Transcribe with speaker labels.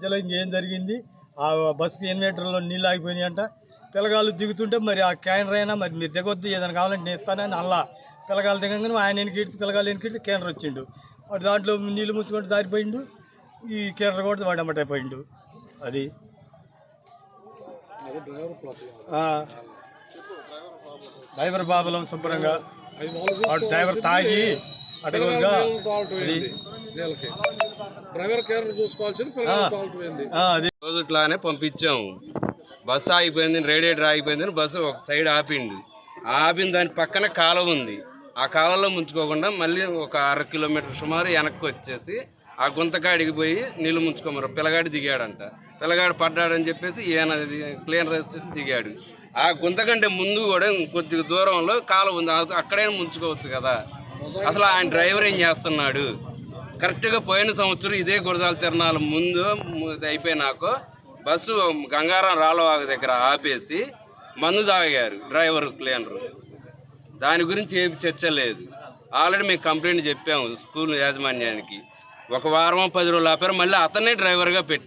Speaker 1: మధ్యలో ఇంకేం జరిగింది? ఆ బస్సుకి ఇన్వర్టర్లో నీళ్ళు ఆగిపోయినాయి అంట. పిల్లగాళ్ళు దిగుతుంటే మరి ఆ క్యానర్ అయినా మరి మీరు దిగొద్దు ఏదైనా కావాలంటే నేను ఇస్తానని అల్లా పిల్లగాళ్ళు దిగంగానే ఆయన వెనకెడితే పిల్లగాళ్ళు వెనకెడితే క్యానర్ వచ్చిండు. వాడు దాంట్లో నీళ్ళు ముచ్చుకుంటూ జారిపోయిండు. ఈ క్యానర్ కూడా వాడు అమ్మట అయిపోయిండు. అది. డ్రైవర్ బాబలం శుభ్రంగా. డ్రైవర్ తాగి
Speaker 2: డ్రైవర్ కేర్ చూసుకోవాల్సింది
Speaker 3: ఇట్లానే పంపించాము బస్సు ఆగిపోయింది రేడియేటర్ ఆగిపోయింది బస్సు ఒక సైడ్ ఆపిండు. ఆపిన దాని పక్కన కాలువ ఉంది. ఆ కాలువలో ముంచుకోకుండా మళ్ళీ ఒక అర కిలోమీటర్ సుమారు వెనక్కి వచ్చేసి ఆ గుంతకాడికి పోయి నీళ్ళు ముంచుకోమరు పిల్లగాడు దిగాడంట. పిల్లగాడు పడ్డాడని చెప్పేసి ఈయన క్లీనర్ వచ్చేసి దిగాడు. ఆ గుంత కంటే ముందు కూడా కొద్దిగా దూరంలో కాలువ ఉంది. ఆ- అక్కడైనా ముంచుకోవచ్చు కదా. అసలు ఆయన డ్రైవర్ ఏం చేస్తున్నాడు? కరెక్ట్గా పోయిన సంవత్సరం ఇదే గురజాల తిరణాల ముందు అయిపోయినాక బస్సు గంగారం రాళ్ళవాగ దగ్గర ఆపేసి మందు తాగారు డ్రైవర్ క్లీనరు. దాని గురించి ఏమి చర్చ లేదు. ఆల్రెడీ మేము కంప్లైంట్ చెప్పాము స్కూల్ యాజమాన్యానికి. ఒక వారం పది రోజులు ఆపారు మళ్ళీ అతనే డ్రైవర్గా పెట్టారు.